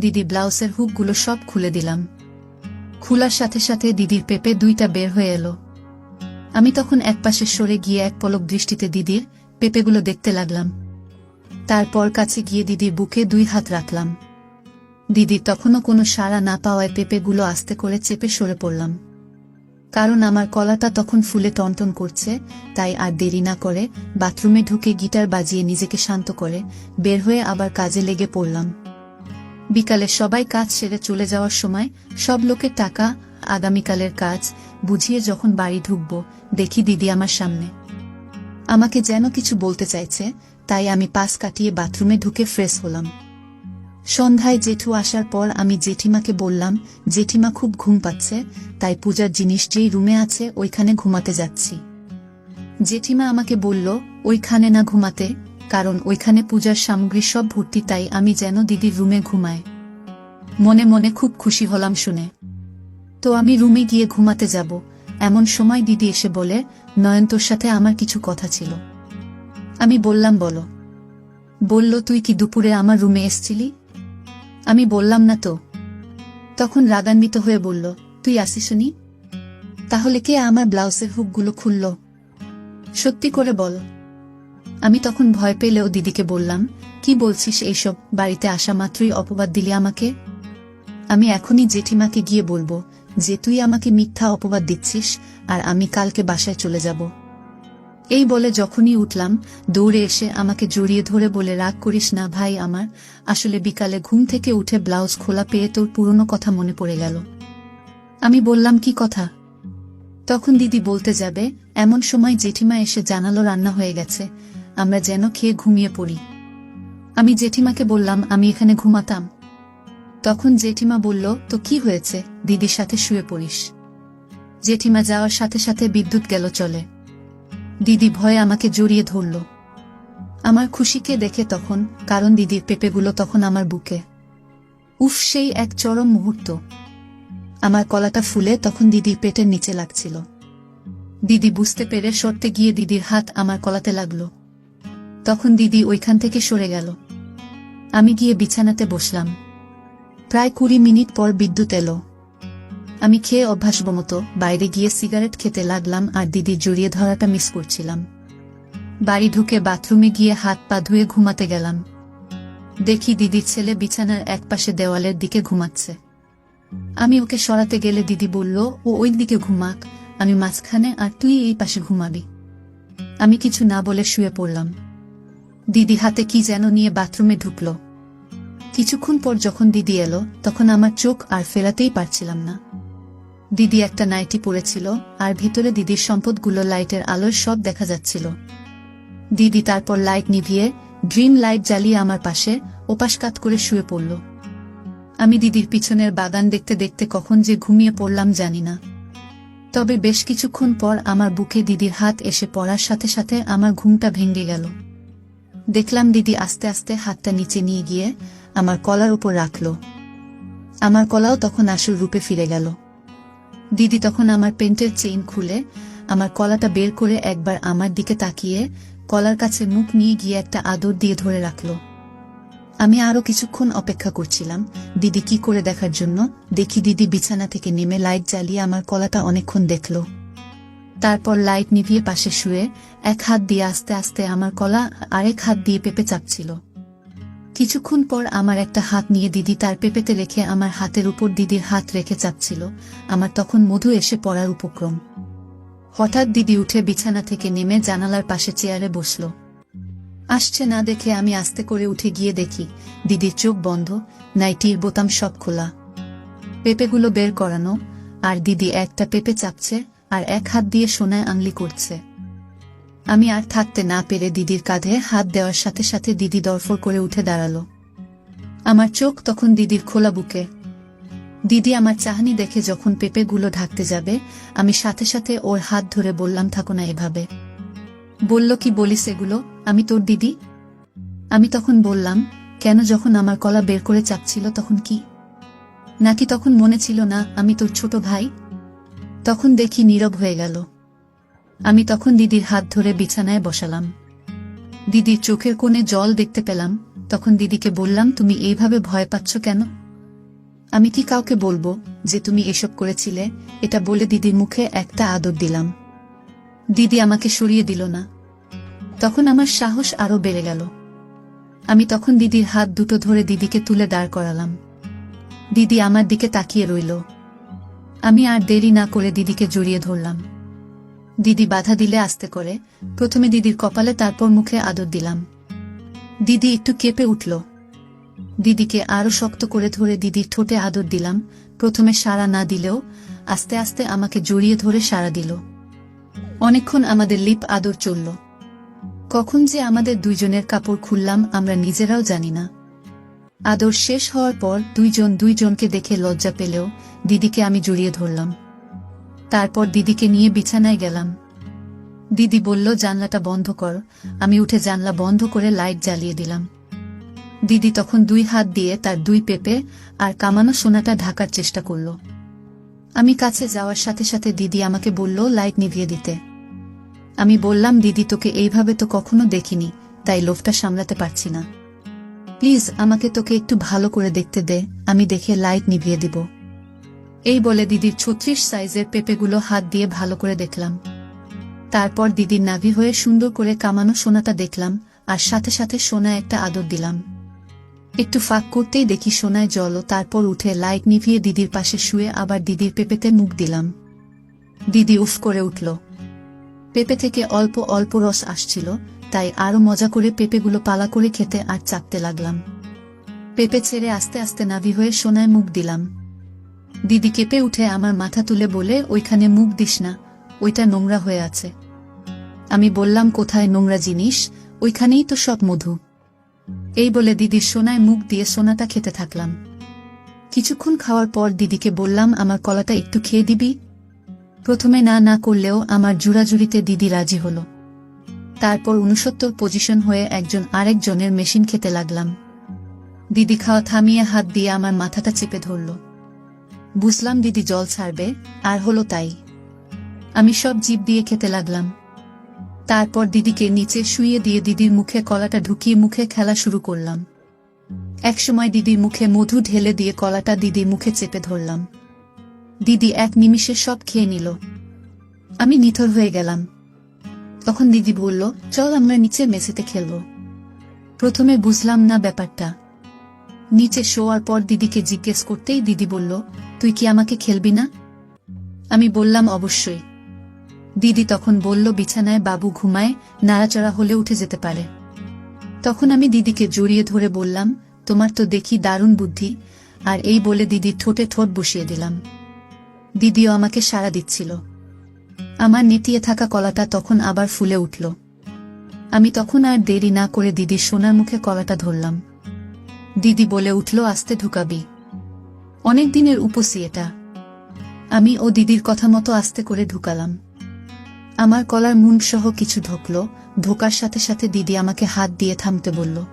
দিদি ব্লাউজের হুকগুলো সব খুলে দিলাম। খোলার সাথে সাথে দিদির পেপে দুইটা বের হয়ে এলো। আমি তখন একপাশে সরে গিয়ে এক পলক দৃষ্টিতে দিদির পেপেগুলো দেখতে লাগলাম। তারপর কাছে গিয়ে দিদির বুকে দুই হাত রাখলাম। দিদি তখনও কোনো সাড়া না পাওয়ায় পেপেগুলো আস্তে করে চেপে সরে পড়লাম। কারণ আমার কলাটা তখন ফুলে টনটন করছে, তাই আর দেরি না করে বাথরুমে ঢুকে গিটার বাজিয়ে নিজেকে শান্ত করে বের হয়ে আবার কাজে লেগে পড়লাম। বিকালে সবাই কাজ সেরে চলে যাওয়ার সময় সব লোকের টাকা, আগামীকালের কাজ বুঝিয়ে যখন বাড়ি ঢুকব, দেখি দিদি আমার সামনে। আমাকে যেন কিছু বলতে চাইছে, তাই আমি পাশ কাটিয়ে বাথরুমে ঢুকে ফ্রেশ হলাম। সন্ধ্যায় জেঠু আসার পর আমি জেঠিমাকে বললাম, জেঠিমা খুব ঘুম পাচ্ছে, তাই পূজার জিনিস যেই রুমে আছে, ওইখানে ঘুমাতে যাচ্ছি। জেঠিমা আমাকে বলল, ওইখানে না ঘুমাতে। কারণ ওইখানে পূজার সামগ্রী সব ভর্তি, তাই আমি যেন দিদির রুমে ঘুমাই। মনে মনে খুব খুশি হলাম শুনে। তো আমি রুমে গিয়ে ঘুমাতে যাব, এমন সময় দিদি এসে বলে, নয়ন, তোর সাথে আমার কিছু কথা ছিল। আমি বললাম, বলো। বলল, তুই কি দুপুরে আমার রুমে এসছিলি? আমি বললাম, না তো। তখন রাগান্বিত হয়ে বলল, তুই আসিসনি তাহলে কে আমার ব্লাউজের হুকগুলো খুলল? সত্যি করে বল। আমি তখন ভয় পেলেও দিদিকে বললাম, কি বলছিস এইসব? বাড়িতে আসা মাত্রই অপবাদ দিলি আমাকে? আমি এখনই জেঠিমাকে গিয়ে বলব যে, তুই আমাকে মিথ্যা অপবাদ দিচ্ছিস আর আমি কালকে বাসায় চলে যাব। এই বলে যখনই উঠলাম, দৌড়ে এসে আমাকে জড়িয়ে ধরে বলে, রাগ করিস না ভাই আমার, আসলে বিকালে ঘুম থেকে উঠে ব্লাউজ খোলা পেয়ে তোর পুরনো কথা মনে পড়ে গেল। আমি বললাম, কি কথা? তখন দিদি বলতে যাবে, এমন সময় জেঠিমা এসে জানালো রান্না হয়ে গেছে। আমরা যেন খেয়ে ঘুমিয়ে পড়ি। আমি জেঠিমাকে বললাম, আমি এখানে ঘুমাতাম। তখন জেঠিমা বলল, তো কি হয়েছে? দিদির সাথে শুয়ে পড়িস। জেঠিমা যাওয়ার সাথে সাথে বিদ্যুৎ গেল চলে। দিদি ভয়ে আমাকে জড়িয়ে ধরল। আমার খুশিকে দেখে তখন, কারণ দিদির পেপেগুলো তখন আমার বুকে। উফ, সেই এক চরম মুহূর্ত। আমার কলাটা ফুলে তখন দিদির পেটের নিচে লাগছিল। দিদি বুঝতে পেরে সরতে গিয়ে দিদির হাত আমার কলাতে লাগল। তখন দিদি ওইখান থেকে সরে গেল। আমি গিয়ে বিছানাতে বসলাম। প্রায় কুড়ি মিনিট পর বিদ্যুৎ এলো। আমি খেয়ে অভ্যাসব মতো বাইরে গিয়ে সিগারেট খেতে লাগলাম আর দিদির জড়িয়ে ধরাটা মিস করছিলাম। বাড়ি ঢুকে বাথরুমে গিয়ে হাত পা ধুয়ে ঘুমাতে গেলাম। দেখি দিদির ছেলে বিছানার একপাশে দেওয়ালের দিকে ঘুমাচ্ছে। আমি ওকে সরাতে গেলে দিদি বলল, ও ওই দিকে ঘুমাক। আমি মাঝখানে আর তুই এই পাশে ঘুমাবি। আমি কিছু না বলে শুয়ে পড়লাম। দিদি হাতে কি যেন নিয়ে বাথরুমে ঢুকলো। কিছুক্ষণ পর যখন দিদি এলো, তখন আমার চোখ আর ফেরাতেই পারছিলাম না। দিদি একটা নাইটি পরেছিল, আর ভিতরে দিদির সম্পদগুলো লাইটের আলোর সব দেখা যাচ্ছিল। দিদি তারপর লাইট নিভিয়ে ড্রিম লাইট জ্বালিয়ে আমার পাশে ওপাশ কাত করে শুয়ে পড়ল। আমি দিদির পিছনের বাগান দেখতে দেখতে কখন যে ঘুমিয়ে পড়লাম জানি না। তবে বেশ কিছুক্ষণ পর আমার বুকে দিদির হাত এসে পড়ার সাথে সাথে আমার ঘুমটা ভেঙে গেল। দেখলাম দিদি আস্তে আস্তে হাতটা নিচে নিয়ে গিয়ে আমার কলার উপর রাখল। আমার কলাও তখন আসল রূপে ফিরে গেল। দিদি তখন আমার পেন্টের চেইন খুলে আমার কলাটা বের করে একবার আমার দিকে তাকিয়ে কলার কাছে মুখ নিয়ে গিয়ে একটা আদর দিয়ে ধরে রাখল। আমি আরও কিছুক্ষণ অপেক্ষা করছিলাম, দিদি কি করে দেখার জন্য, দেখি দিদি বিছানা থেকে নেমে লাইট জ্বালিয়ে আমার কলাটা অনেকক্ষণ দেখল। তারপর লাইট নিভিয়ে পাশে শুয়ে এক হাত দিয়ে আস্তে আস্তে আমার কলা আরেক হাত দিয়ে পেপে চাপছিল। কিছুক্ষণ পর আমার একটা হাত নিয়ে দিদি তার পেপেতে রেখে আমার হাতের উপর দিদির হাত রেখে চাপছিল। আমার তখন মধু এসে পড়ার উপক্রম। হঠাৎ দিদি উঠে বিছানা থেকে নেমে জানালার পাশে চেয়ারে বসল। আসছে না দেখে আমি আস্তে করে উঠে গিয়ে দেখি, দিদির চোখ বন্ধ, নাইটির বোতাম সব খোলা। পেপেগুলো বের করানো, আর দিদি একটা পেপে চাপছে আর এক হাত দিয়ে সোনায় আংলি করছে। আমি আর থাকতে না পেরে দিদির কাঁধে হাত দেওয়ার সাথে সাথে দিদি দরফর করে উঠে দাঁড়াল। আমার চোখ তখন দিদির খোলা বুকে। দিদি আমার চাহনি দেখে যখন পেঁপেগুলো ঢাকতে যাবে, আমি সাথে সাথে ওর হাত ধরে বললাম, থাকো না এভাবে। বলল, কি বলিস এগুলো? আমি তোর দিদি? আমি তখন বললাম, কেন যখন আমার কলা বের করে চাপছিল তখন কি? নাকি তখন মনে ছিল, না, আমি তোর ছোট ভাই? তখন দেখি নীরব হয়ে গেল। আমি তখন দিদির হাত ধরে বিছানায় বসালাম। দিদির চোখের কোণে জল দেখতে পেলাম, তখন দিদিকে বললাম, তুমি এইভাবে ভয় পাচ্ছ কেন? আমি কি কাউকে বলব যে তুমি এসব করেছিলে? এটা বলে দিদির মুখে একটা আদর দিলাম। দিদি আমাকে সরিয়ে দিল না। তখন আমার সাহস আরও বেড়ে গেল। আমি তখন দিদির হাত দুটো ধরে দিদিকে তুলে দাঁড় করালাম। দিদি আমার দিকে তাকিয়ে রইল। আমি আর দেরি না করে দিদিকে জড়িয়ে ধরলাম। দিদি বাধা দিলে আস্তে করে, প্রথমে দিদির কপালে, তারপর মুখে আদর দিলাম। দিদি একটু কেঁপে উঠল। দিদিকে আরও শক্ত করে ধরে দিদির ঠোঁটে আদর দিলাম। প্রথমে সাড়া না দিলেও আস্তে আস্তে আমাকে জড়িয়ে ধরে সাড়া দিল। অনেকক্ষণ আমাদের লিপ আদর চলল। কখন যে আমাদের দুইজনের কাপড় খুললাম আমরা নিজেরাও জানি না। আদর শেষ হওয়ার পর দুইজন দুইজনকে দেখে লজ্জা পেলেও দিদিকে আমি জড়িয়ে ধরলাম। তারপর দিদিকে নিয়ে বিছানায় গেলাম। দিদি বলল, জানলাটা বন্ধ কর। আমি উঠে জানলা বন্ধ করে লাইট জ্বালিয়ে দিলাম। দিদি তখন দুই হাত দিয়ে তার দুই পেপে আর কামানো সোনাটা ঢাকার চেষ্টা করল। আমি কাছে যাওয়ার সাথে সাথে দিদি আমাকে বলল, লাইট নিভিয়ে দিতে। আমি বললাম, দিদি, তোকে এইভাবে তো কখনো দেখিনি, তাই লোভটা সামলাতে পারছি না। প্লিজ আমাকে তোকে একটু ভালো করে দেখতে দে, আমি দেখে লাইট নিভিয়ে দিব। এই বলে দিদির ছত্রিশ সাইজের পেঁপেগুলো হাত দিয়ে ভালো করে দেখলাম। তারপর দিদির নাভি হয়ে সুন্দর করে কামানো সোনাটা দেখলাম, আর সাথে সাথে সোনা একটা আদর দিলাম। একটু ফাঁক করতেই দেখি সোনায় জল তারপর উঠে লাইট নিভিয়ে দিদির পাশে শুয়ে আবার দিদির পেঁপেতে মুখ দিলাম। দিদি উফ করে উঠল। পেঁপে থেকে অল্প অল্প রস আসছিল তাই আরও মজা করে পেঁপেগুলো পালা করে খেতে আর চাপতে লাগলাম। পেঁপে ছেড়ে আস্তে আস্তে নাভি হয়ে সোনায় মুখ দিলাম। দিদি কেঁপে উঠে আমার মাথা তুলে বলে, ওইখানে মুখ দিস না, ওইটা নোংরা হয়ে আছে। আমি বললাম, কোথায় নোংরা জিনিস? ওইখানেই তো সব মধু। এই বলে দিদির সোনায় মুখ দিয়ে সোনাটা খেতে থাকলাম। কিছুক্ষণ খাওয়ার পর দিদিকে বললাম, আমার কলাটা একটু খেয়ে দিবি? প্রথমে না না করলেও আমার জুড়াজুড়িতে দিদি রাজি হল। তারপর উনসত্তর পজিশন হয়ে একজন আরেকজনের মেশিন খেতে লাগলাম। দিদি খাওয়া থামিয়ে হাত দিয়ে আমার মাথাটা চেপে ধরল। বুঝলাম দিদি জল ছাড়বে, আর হলো তাই। আমি সব জিভ দিয়ে খেতে লাগলাম। তারপর দিদিকে নিচে শুইয়ে দিয়ে দিদির মুখে কলাটা ঢুকিয়ে মুখে খেলা শুরু করলাম। একসময় দিদির মুখে মধু ঢেলে দিয়ে কলাটা দিদির মুখে চেপে ধরলাম। দিদি এক নিমিষে সব খেয়ে নিল। আমি নিথর হয়ে গেলাম। তখন দিদি বলল, চল আমরা নিচে মেঝেতে খেলব। প্রথমে বুঝলাম না ব্যাপারটা। নিচে শোয়ার পর দিদিকে জিজ্ঞেস করতেই দিদি বলল, তুই কি আমাকে খেলবি না? আমি বললাম, অবশ্যই। দিদি তখন বলল, বিছানায় বাবু ঘুমায়, নাড়াচড়া হলে উঠে যেতে পারে। তখন আমি দিদিকে জড়িয়ে ধরে বললাম, তোমার তো দেখি দারুণ বুদ্ধি। আর এই বলে দিদির ঠোঁটে ঠোঁট বসিয়ে দিলাম। দিদিও আমাকে সাড়া দিচ্ছিল। আমার নেতিয়ে থাকা কলাটা তখন আবার ফুলে উঠল। আমি তখন আর দেরি না করে দিদির সোনার মুখে কলাটা ধরলাম। দিদি বলে উঠল, আস্তে ঢুকাবি। অনেক দিনের উপসি এটা। আমি ও দিদির কথা মতো আস্তে করে ঢুকালাম। আমার কলার মুন সহ কিছু ঢোকল। ঢোকার সাথে সাথে দিদি আমাকে হাত দিয়ে থামতে বলল